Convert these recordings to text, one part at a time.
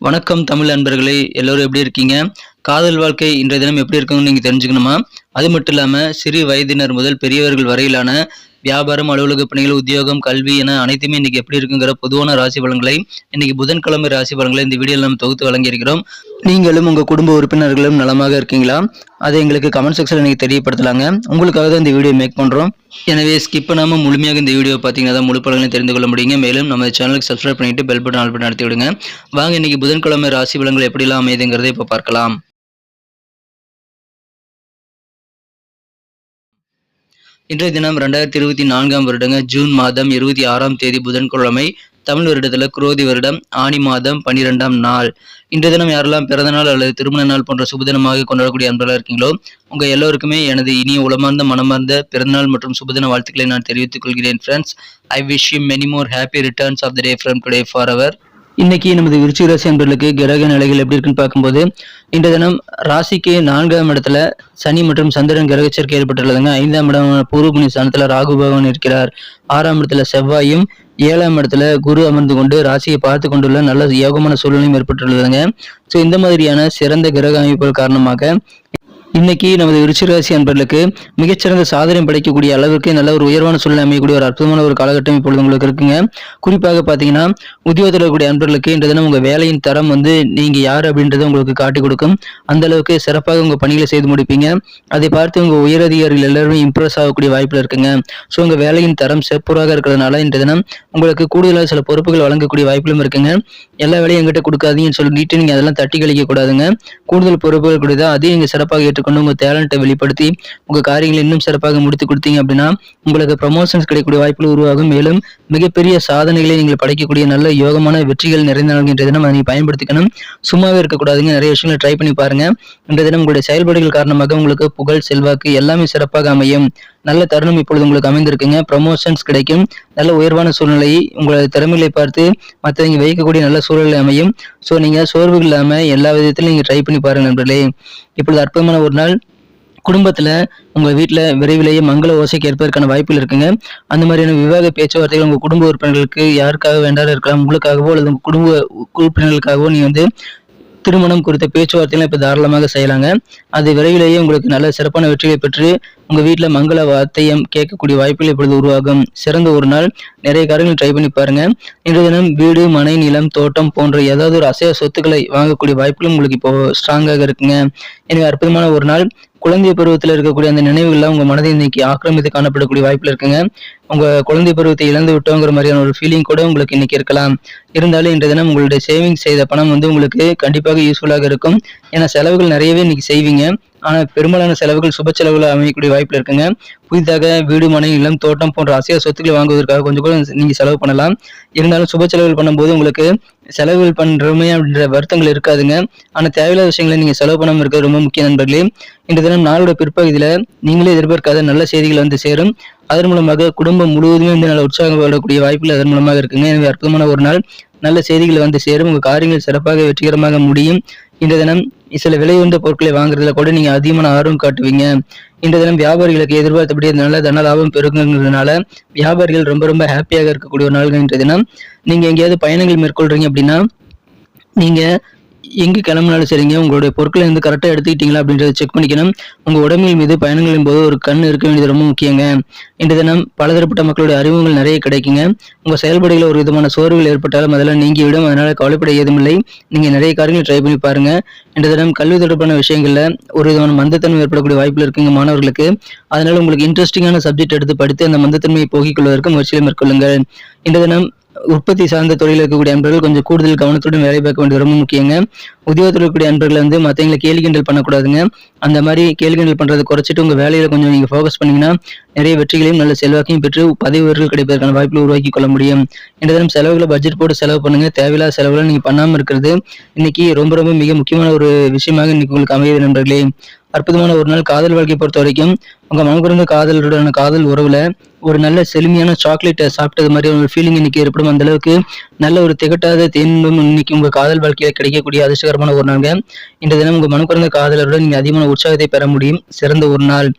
வணக்கம் தமிழ் அன்பர்களே எல்லோரும் எப்படி இருக்கீங்க? காதல் வாழ்க்கை இன்றைய தினம் எப்படி இருக்குன்னு நீங்கள் தெரிஞ்சுக்கணுமா? அது மட்டும் இல்லாமல் சிறு வயதினர் முதல் பெரியவர்கள் வரையிலான வியாபாரம் அலுவலக பணிகள் உத்தியோகம் கல்வி என அனைத்துமே இன்னைக்கு எப்படி இருக்குங்கிற பொதுவான ராசி பலன்களை இன்னைக்கு புதன்கிழமை ராசி பலன்களை இந்த வீடியோவில் நம்ம தொகுத்து வழங்கியிருக்கிறோம். நீங்களும் உங்கள் குடும்ப உறுப்பினர்களும் நலமாக இருக்கீங்களா? அதை எங்களுக்கு கமெண்ட் செக்ஷனில் நீங்கள் தெரியப்படுத்தலாங்க. உங்களுக்காக தான் இந்த வீடியோ மேக் பண்ணுறோம் எனவே ஸ்கிப் பண்ணாமல் முழுமையாக இந்த வீடியோ பார்த்தீங்கன்னா தான் முழு பலன்களை தெரிந்து கொள்ள முடியுங்க. மேலும் நம்ம சேனலுக்கு சப்ஸ்கிரைப் பண்ணிட்டு பெல் பட்டன் ஆல் பட்டன் நடத்தி விடுங்க. வாங்க இன்னைக்கு புதன்கிழமை ராசி பலன்கள் எப்படிலாம் அமையுதுங்கிறதை இப்போ பார்க்கலாம். இன்றைய தினம் ரெண்டாயிரத்தி இருபத்தி நான்காம் வருடங்க ஜூன் மாதம் இருபத்தி ஆறாம் தேதி புதன்கிழமை தமிழ் வருடத்தில் குரோதி வருடம் ஆணி மாதம் பன்னிரெண்டாம் நாள். இன்றைய தினம் யாரெல்லாம் பிறந்த நாள் அல்லது திருமண நாள் போன்ற சுபதினமாக கொண்டாடக்கூடிய அன்பர்களாக இருக்கீங்களோ உங்க எல்லோருக்குமே எனது இனிய உளமார்ந்த மனமார்ந்த பிறந்தநாள் மற்றும் சுபதின வாழ்த்துக்களை நான் தெரிவித்துக் கொள்கிறேன் friends I wish you many more happy returns of the day from today for our இன்னைக்கு நமது விருச்சிக ராசி அன்பர்களுக்கு கிரக நிலைகள் எப்படி இருக்குன்னு பார்க்கும்போது இன்றைய தினம் ராசிக்கு நான்காம் இடத்துல சனி மற்றும் சந்திரன் கிரக சேர்க்கை ஏற்பட்டுள்ளதுங்க. ஐந்தாம் இடம் பூர்வ புண்ணிய ராகு பகவான் இருக்கிறார். ஆறாம் இடத்துல செவ்வாயும் ஏழாம் இடத்துல குரு அமர்ந்து கொண்டு ராசியை பார்த்து கொண்டுள்ள நல்ல யோகமான சூழ்நிலையும் ஏற்பட்டுள்ளதுங்க. ஸோ இந்த மாதிரியான சிறந்த கிரக அமைப்புகள் காரணமாக இன்னைக்கு நமது விருச்சிகராசி அன்பர்களுக்கு மிகச்சிறந்த சாதனை படைக்கக்கூடிய அளவுக்கு நல்ல ஒரு உயர்வான சூழ்நிலை அமையக்கூடிய ஒரு அற்புதமான ஒரு காலகட்டம் இப்பொழுது உங்களுக்கு இருக்குங்க. குறிப்பாக பார்த்தீங்கன்னா உத்தியோகத்தில் இருக்கக்கூடிய அன்பர்களுக்கு இன்றைய தினம் உங்கள் வேலையின் தரம் வந்து நீங்கள் யார் அப்படின்றத உங்களுக்கு காட்டி கொடுக்கும். அந்த அளவுக்கு சிறப்பாக உங்கள் பணிகளை செய்து முடிப்பீங்க. அதை பார்த்து உங்கள் உயரதிகாரிகள் எல்லாருமே இம்ப்ரெஸ் ஆகக்கூடிய வாய்ப்பில் இருக்குங்க. ஸோ உங்கள் வேலையின் தரம் சிறப்புறாக இருக்கிறதுனால இன்றைய தினம் உங்களுக்கு கூடுதலாக சில பொறுப்புகள் வழங்கக்கூடிய வாய்ப்பிலும் இருக்குங்க. எல்லா வேலையும் எங்கிட்ட கொடுக்காதீங்கன்னு சொல்லிட்டு நீங்கள் அதெல்லாம் தட்டி கழிக்க கூடாதுங்க. கூடுதல் பொறுப்புகள் கொடுத்தா அதையும் நீங்கள் சிறப்பாக ஏற்றுக்கொண்டு உங்கள் டேலண்ட்டை வெளிப்படுத்தி உங்கள் காரியங்களை இன்னும் சிறப்பாக முடித்து கொடுத்தீங்க அப்படின்னா உங்களுக்கு ப்ரமோஷன்ஸ் கிடைக்கக்கூடிய வாய்ப்புகள் உருவாகும். மேலும் மிகப்பெரிய சாதனைகளை நீங்கள் படைக்கக்கூடிய நல்ல யோகமான வெற்றிகள் நிறைந்த நாள் இன்றைய தினம் அதை நீங்கள் பயன்படுத்திக்கணும். சும்மாவே இருக்கக்கூடாதுங்க. நிறைய விஷயங்களை ட்ரை பண்ணி பாருங்க. இன்றைய தினம் உங்களுடைய செயல்பாடுகள் காரணமாக உங்களுக்கு புகழ் செல்வாக்கு எல்லாமே சிறப்பாக அமையும். நல்ல தருணம் இப்பொழுது உங்களுக்கு அமைந்திருக்குங்க. ப்ரமோஷன்ஸ் கிடைக்கும். நல்ல உயர்வான சூழ்நிலை உங்களது திறமைகளை பார்த்து மற்றவங்க வைக்கக்கூடிய நல்ல சூழ்நிலை அமையும். ஸோ நீங்கள் சோர்வு இல்லாமல் எல்லா விதத்திலும் நீங்கள் ட்ரை பண்ணி பாருங்க நண்பர்களே. இப்பொழுது அற்புதமான ஒரு நாள். குடும்பத்தில் உங்கள் வீட்டில் விரைவிலேயே மங்கள ஓசைக்கு ஏற்பதற்கான வாய்ப்புகள் இருக்குங்க. அந்த மாதிரியான விவாக பேச்சுவார்த்தைகள் உங்கள் குடும்ப உறுப்பினர்களுக்கு யாருக்காக வேண்டாலும் இருக்கலாம் உங்களுக்காகவோ அல்லது உங்கள் குடும்ப உறுப்பினர்களுக்காகவோ நீ வந்து திருமணம் குறித்த பேச்சுவார்த்தைகளை இப்போ தாராளமாக செய்யலாங்க. அது விரைவிலேயே உங்களுக்கு நல்ல சிறப்பான வெற்றியை பெற்று உங்கள் வீட்டில் மங்கள வார்த்தையம் கேட்கக்கூடிய வாய்ப்புகள் இப்பொழுது உருவாகும். சிறந்த ஒரு நாள். நிறைய காரியங்கள் ட்ரை பண்ணி பாருங்க. இன்றைய தினம் வீடு மனை நிலம் தோட்டம் போன்ற ஏதாவது ஒரு அசைய சொத்துக்களை வாங்கக்கூடிய வாய்ப்புகளும் உங்களுக்கு இப்போ ஸ்ட்ராங்காக இருக்குங்க. எனவே அற்புதமான ஒரு நாள். குழந்தை பருவத்தில் இருக்கக்கூடிய அந்த நினைவுகள்லாம் உங்கள் மனதை இன்னைக்கு ஆக்கிரமித்து காணப்படக்கூடிய வாய்ப்பில் இருக்குங்க. உங்கள் குழந்தை பருவத்தை இழந்து விட்டோங்கிற மாதிரியான ஒரு ஃபீலிங் கூட உங்களுக்கு இன்னைக்கு இருக்கலாம். இருந்தாலும் இன்றைய தினம் உங்களுடைய சேவிங்ஸ் செய்த பணம் வந்து உங்களுக்கு கண்டிப்பாக யூஸ்ஃபுல்லாக இருக்கும். ஏன்னா செலவுகள் நிறையவே இன்னைக்கு செய்வீங்க. ஆனால் பெரும்பாலான செலவுகள் சுப செலவுகள் அமையக்கூடிய வாய்ப்பில் இருக்குங்க. புதிதாக வீடு மனை இல்லம் தோட்டம் போன்ற அசைய சொத்துக்களை வாங்குவதற்காக கொஞ்சம் கூட நீங்கள் செலவு பண்ணலாம். இருந்தாலும் சுப செலவுகள் பண்ணும்போது உங்களுக்கு செலவுகள் பண்ணுறோமே அப்படின்ற வருத்தங்கள் இருக்காதுங்க. ஆனால் தேவையில்லாத விஷயங்களை நீங்கள் செலவு பண்ணாமல் இருக்கிறது ரொம்ப முக்கிய நண்பர்களே. இன்று தினம் நாளோட பிற்பகுதியில் நீங்களே எதிர்பார்க்காத நல்ல செய்திகள் வந்து சேரும். அதன் மூலமாக குடும்பம் முழுவதுமே இந்த நல்ல உற்சாகப்படக்கூடிய வாய்ப்புகள் அதன் மூலமாக இருக்குங்க. எனவே அற்புதமான ஒரு நாள். நல்ல செய்திகள் வந்து சேரும். உங்கள் காரியங்கள் சிறப்பாக வெற்றிகரமாக முடியும். இந்த தினம் சில விலை உயர்ந்த பொருட்களை வாங்குறதுல கூட நீங்க அதிகமான ஆர்வம் காட்டுவீங்க. இந்த தினம் வியாபாரிகளுக்கு எதிர்பார்த்தபடி இருந்தனால தன லாபம் பெருங்குங்கிறதுனால வியாபாரிகள் ரொம்ப ரொம்ப ஹாப்பியாக இருக்கக்கூடிய ஒரு நாள்கள் இன்றைய தினம். நீங்க எங்கேயாவது பயணங்கள் மேற்கொள்றீங்க அப்படின்னா நீங்க எங்கே கிளம்புனாலும் சரிங்க. உங்களுடைய பொருட்களை வந்து கரெக்டாக எடுத்துக்கிட்டீங்களா அப்படின்றத செக் பண்ணிக்கணும். உங்கள் உடம்பின் மீது பயணங்களின் போது ஒரு கண் இருக்க வேண்டியது ரொம்ப முக்கியங்க. இன்று தினம் பலதரப்பட்ட மக்களுடைய அறிவுகள் நிறைய கிடைக்குங்க. உங்கள் செயல்பாடுகளில் ஒரு விதமான சோர்வுகள் ஏற்பட்டாலும் அதெல்லாம் நீங்கிவிடும். அதனால் கவலைப்பட ஏதுமில்லை. நீங்கள் நிறைய காரியங்கள் ட்ரை பண்ணி பாருங்கள் இன்று தினம் கல்வி தொடர்பான விஷயங்களில் ஒரு விதமான மந்தத்தன்மை ஏற்படக்கூடிய வாய்ப்பில் இருக்குங்க மாணவர்களுக்கு. அதனால் உங்களுக்கு இன்ட்ரெஸ்டிங்கான சப்ஜெக்ட் எடுத்து படித்து அந்த மந்தத்தன்மையை போக்கிக் கொள்வதற்கு முயற்சியை மேற்கொள்ளுங்கள். இன்று தினம் உற்பத்தி சார்ந்த தொழில் இருக்கக்கூடிய அன்பர்கள் கொஞ்சம் கூடுதல் கவனத்துடன் வேலை பார்க்க வேண்டியது ரொம்ப முக்கியங்க. உத்தியோகத்தில் இருக்கக்கூடிய அன்பர்கள் வந்து மற்றவங்களை கேள்வி கிண்டல் பண்ணக்கூடாதுங்க. அந்த மாதிரி கேள்வி கிண்டல் பண்ணுறதை குறைச்சிட்டு உங்கள் வேலையில் கொஞ்சம் நீங்கள் ஃபோக்கஸ் பண்ணீங்கன்னா நிறைய வெற்றிகளையும் நல்ல செல்வாக்கையும் பெற்று பதவி உயர்வுகள் கிடைப்பதற்கான வாய்ப்புகளை உருவாக்கி கொள்ள முடியும். இந்த தினம் செலவுகளை பட்ஜெட் போட்டு செலவு பண்ணுங்க. தேவையில்லாத செலவுகளை நீங்கள் பண்ணாமல் இருக்கிறது இன்னைக்கு ரொம்ப ரொம்ப மிக முக்கியமான ஒரு விஷயமாக இன்னைக்கு உங்களுக்கு அமையுது நண்பர்களே. அற்புதமான ஒரு நாள் காதல் வாழ்க்கை பொறுத்த வரைக்கும் உங்க மனக்குறந்த காதலருடனான காதல் உறவுல ஒரு நல்ல செழுமையான சாக்லேட்டை சாப்பிட்டது மாதிரி ஒரு ஃபீலிங் இன்னைக்கு ஏற்படும் அந்த அளவுக்கு நல்ல ஒரு திகட்டாத தேனும் இன்னைக்கு உங்கள் காதல் வாழ்க்கையில் கிடைக்கக்கூடிய அதிர்ஷ்டகரமான ஒரு நாளுங்க. இன்றைய தினம் உங்கள் மனக்குறந்த காதலருடன் நீங்கள் அதிகமான உற்சாகத்தை பெற முடியும். சிறந்த ஒரு நாள்.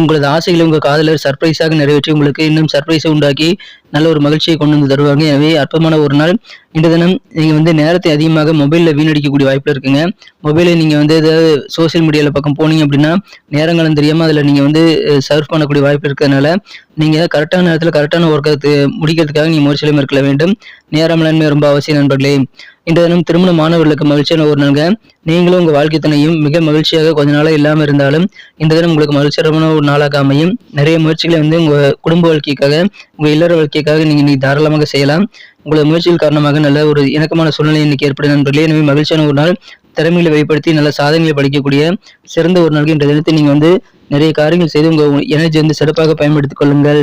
உங்களது ஆசைகளை உங்கள் காதலர் சர்ப்ரைஸாக நிறைவேற்றி உங்களுக்கு இன்னும் சர்ப்ரைஸை உண்டாக்கி நல்ல ஒரு மகிழ்ச்சியை கொண்டு வந்து தருவாங்க எனவே அற்பமான ஒரு நாள். இந்த தினம் நீங்கள் வந்து நேரத்தை அதிகமாக மொபைலில் வீணடிக்கக்கூடிய வாய்ப்பு இருக்குங்க. மொபைலை நீங்கள் வந்து ஏதாவது சோஷியல் மீடியாவில் பக்கம் போனீங்க அப்படின்னா நேரங்களும் தெரியாமல் அதில் நீங்கள் வந்து சர்வ் பண்ணக்கூடிய வாய்ப்பு இருக்கிறதுனால நீங்கள் கரெக்டான நேரத்தில் கரெக்டான ஒர்க்கை முடிக்கிறதுக்காக நீங்கள் முயற்சியிலும் மேற்கொள்ள வேண்டும். நேரம் மேலாண்மை ரொம்ப அவசியம் நண்பர்களே. இந்த தினம் திருமண மாணவர்களுக்கு மகிழ்ச்சியான ஒரு நாளுங்க. நீங்களும் உங்கள் வாழ்க்கை துணையும் மிக மகிழ்ச்சியாக கொஞ்ச நாளாக இல்லாமல் இருந்தாலும் இந்த தினம் உங்களுக்கு மகிழ்ச்சியான ஒரு நாளாக அமையும். நிறைய முயற்சிகளை வந்து உங்கள் குடும்ப வாழ்க்கைக்காக உங்கள் இல்லற வாழ்க்கைக்காக நீங்கள் இன்னைக்கு தாராளமாக செய்யலாம். உங்களது முயற்சிகள் காரணமாக நல்ல ஒரு இணக்கமான சூழ்நிலை இன்னைக்கு ஏற்படும் நண்பர்களே. எனவே மகிழ்ச்சியான ஒரு நாள் திறமைகளை வெளிப்படுத்தி நல்ல சாதனைகளை படிக்கக்கூடிய சிறந்த ஒரு நாளுக்கு இன்றைய தினத்தை நீங்கள் வந்து நிறைய காரியங்கள் செய்து உங்கள் எனர்ஜி வந்து சிறப்பாக பயன்படுத்திக் கொள்ளுங்கள்.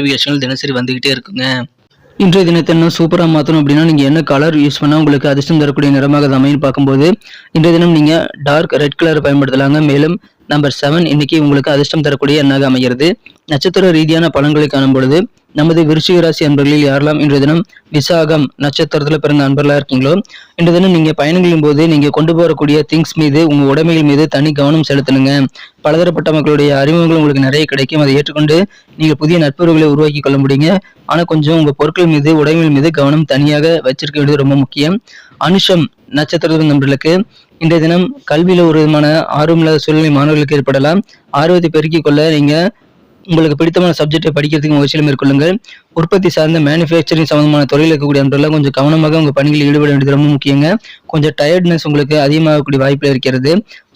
நோட்டிஃபிகேஷன்கள் தினசரி வந்துக்கிட்டே இருக்குங்க. இன்றைய தினத்தை இன்னும் சூப்பராக மாற்றணும் அப்படின்னா நீங்கள் என்ன கலர் யூஸ் பண்ணால் உங்களுக்கு அதிர்ஷ்டம் தரக்கூடிய நிறமாக அது அமைன்னு பார்க்கும்போது இன்றைய தினம் நீங்கள் டார்க் ரெட் கலர் பயன்படுத்தலாங்க. மேலும் நம்பர் செவன் இன்னைக்கு உங்களுக்கு அதிர்ஷ்டம் தரக்கூடிய எண்ணாக அமைகிறது? நட்சத்திர ரீதியான பலன்களை காணும் பொழுது நமது விருச்சிக ராசி அன்பர்களில் யாரெல்லாம் இன்றைய தினம் விசாகம் நட்சத்திரத்துல பிறந்த அன்பர்களா இருக்கீங்களோ இன்றைய தினம் நீங்க பயணங்களின் போது நீங்க கொண்டு போகக்கூடிய திங்ஸ் மீது உங்க உடைமைகள் மீது தனி கவனம் செலுத்தணுங்க. பலதரப்பட்ட மக்களுடைய அறிமுகங்கள் உங்களுக்கு நிறைய கிடைக்கும். அதை ஏற்றுக்கொண்டு நீங்க புதிய நட்புறவுகளை உருவாக்கி கொள்ள முடியுங்க. ஆனா கொஞ்சம் உங்க பொருட்கள் மீது உடைமைகள் மீது கவனம் தனியாக வச்சிருக்க வேண்டியது ரொம்ப முக்கியம். அனுஷம் நட்சத்திரத்தின் நண்பர்களுக்கு இன்றைய தினம் கல்வியில ஒரு விதமான ஆர்வமில்லாத சூழ்நிலை மாணவர்களுக்கு ஏற்படலாம். ஆர்வத்தை பெருக்கிக் கொள்ள நீங்க உங்களுக்கு பிடித்தமான சப்ஜெக்டை படிக்கிறதுக்கு முயற்சியில் மேற்கொள்ளுங்கள். உற்பத்தி சார்ந்த மேனுஃபேக்சரிங் சம்பந்தமான தொழில் இருக்கக்கூடிய நண்பர்கள்லாம் கொஞ்சம் கவனமாக உங்கள் பணிகளில் ஈடுபட வேண்டியது ரொம்ப முக்கியங்க. கொஞ்சம் டயர்ட்னஸ் உங்களுக்கு அதிகமாகக்கூடிய வாய்ப்பில் இருக்கிறது.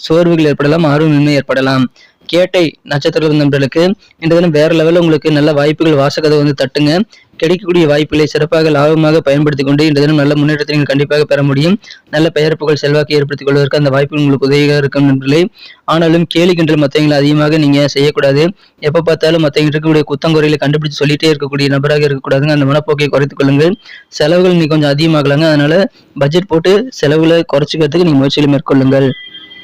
சோர்வுகள் ஏற்படலாம் ஆர்வமின்மை ஏற்படலாம். கேட்டை நட்சத்திர நண்பர்களுக்கு இந்த தினம் வேற லெவலில் உங்களுக்கு நல்ல வாய்ப்புகள் வாசகதை வந்து தட்டுங்க. கிடைக்கக்கூடிய வாய்ப்புகளை சிறப்பாக லாபமாக பயன்படுத்திக் கொண்டு இந்த தினம் நல்ல முன்னேற்றத்தை நீங்கள் கண்டிப்பாக பெற முடியும். நல்ல பெயர் புகழ் செல்வாக்கு ஏற்படுத்திக் கொள்வதற்கு அந்த வாய்ப்பு உங்களுக்கு உதவியாக இருக்கும் நண்பர்களே. ஆனாலும் கேலி கிண்டல் மற்றவங்களை அதிகமாக நீங்கள் செய்யக்கூடாது. எப்போ பார்த்தாலும் மற்றவங்க இருக்கக்கூடிய குத்தங்குறைகளை கண்டுபிடிச்சு சொல்லிட்டே இருக்கக்கூடிய நபராக இருக்கக்கூடாதுங்க. அந்த மனப்போக்கை குறைத்துக் கொள்ளுங்கள். செலவுகள் இன்னைக்கு கொஞ்சம் அதிகமாகலாங்க. அதனால பட்ஜெட் போட்டு செலவுகளை குறைச்சிக்கிறதுக்கு நீங்கள் முயற்சிகளை மேற்கொள்ளுங்கள்.